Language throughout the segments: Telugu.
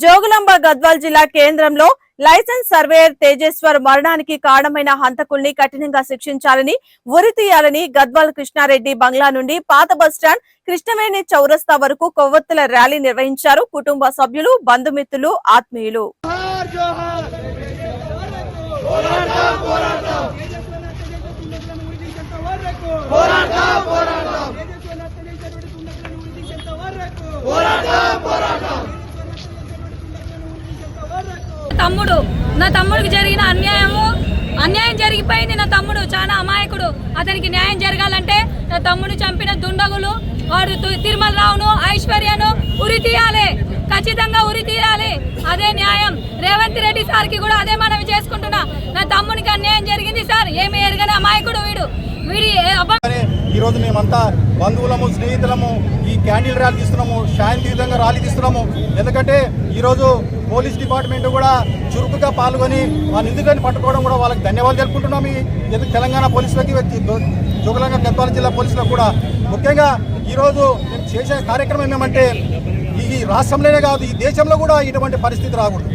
జోగులాంబ గద్వాల్ జిల్లా కేంద్రంలో లైసెన్స్ సర్వేయర్ తేజేశ్వర్ మరణానికి కారణమైన హంతకుల్ని కఠినంగా శిక్షించాలని ఉరి తీయాలని గద్వాల్ కృష్ణారెడ్డి బంగ్లా నుండి పాత బస్టాండ్ కృష్ణవేణి చౌరస్తా వరకు కొవ్వొత్తుల ర్యాలీ నిర్వహించారు కుటుంబ సభ్యులు బంధుమిత్రులు ఆత్మీయులు. పోరాటం పోరాటం. తమ్ముడు. నా తమ్ముడికి జరిగిన అన్యాయము అన్యాయం జరిగిపోయింది నా తమ్ముడు చాలా అమాయకుడు. అతనికి న్యాయం జరగాలంటే నా తమ్ముడు చంపిన దుండగులు వాడు తిరుమల రావును ఐశ్వర్యను ఉరి తీయాలి. ఖచ్చితంగా ఉరి తీయాలి అదే న్యాయం. రేవంత్ రెడ్డి సార్కి కూడా అదే మనవి చేసుకుంటున్నా. నా తమ్మునికి అన్యాయం జరిగింది సార్. ఏమి ఎరగని అమాయకుడు వీడు. ఈరోజు మేమంతా బంధువులము స్నేహితులము ఈ క్యాండిల్ ర్యాలీ తీస్తున్నాము శాంతియుతంగా ర్యాలీ తీస్తున్నాము. ఎందుకంటే ఈరోజు పోలీస్ డిపార్ట్మెంట్ కూడా చురుకుగా పాల్గొని ఆ నిందితులను పట్టుకోవడం కూడా వాళ్ళకి ధన్యవాదాలు తెలుపుకుంటున్నాం. ఈ తెలంగాణ పోలీసులకి జో- గద్వాల జిల్లా పోలీసులకు కూడా. ముఖ్యంగా ఈరోజు మేము చేసే కార్యక్రమం ఏమంటే ఈ రాష్ట్రంలోనే కాదు ఈ దేశంలో కూడా ఇటువంటి పరిస్థితి రాకూడదు.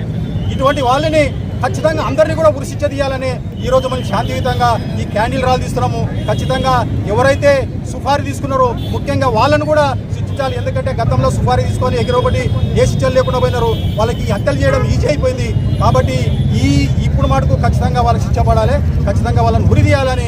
ఇటువంటి వాళ్ళని ఖచ్చితంగా అందరినీ కూడా ఉరిశిక్ష తీయాలని ఈరోజు మనం శాంతియుతంగా ఈ క్యాండిల్ రాలు తీస్తున్నాము. ఖచ్చితంగా ఎవరైతే సుఫారీ తీసుకున్నారో ముఖ్యంగా వాళ్ళను కూడా శిక్షించాలి. ఎందుకంటే గతంలో సుఫారీ తీసుకొని ఎగిరొకటి ఏ శిక్షలు లేకుండా పోయినారు. వాళ్ళకి హత్యలు చేయడం ఈజీ అయిపోయింది. కాబట్టి ఈ ఇప్పుడు మటుకు ఖచ్చితంగా వాళ్ళకి శిక్ష పడాలి. ఖచ్చితంగా వాళ్ళని ఉరి తీయాలని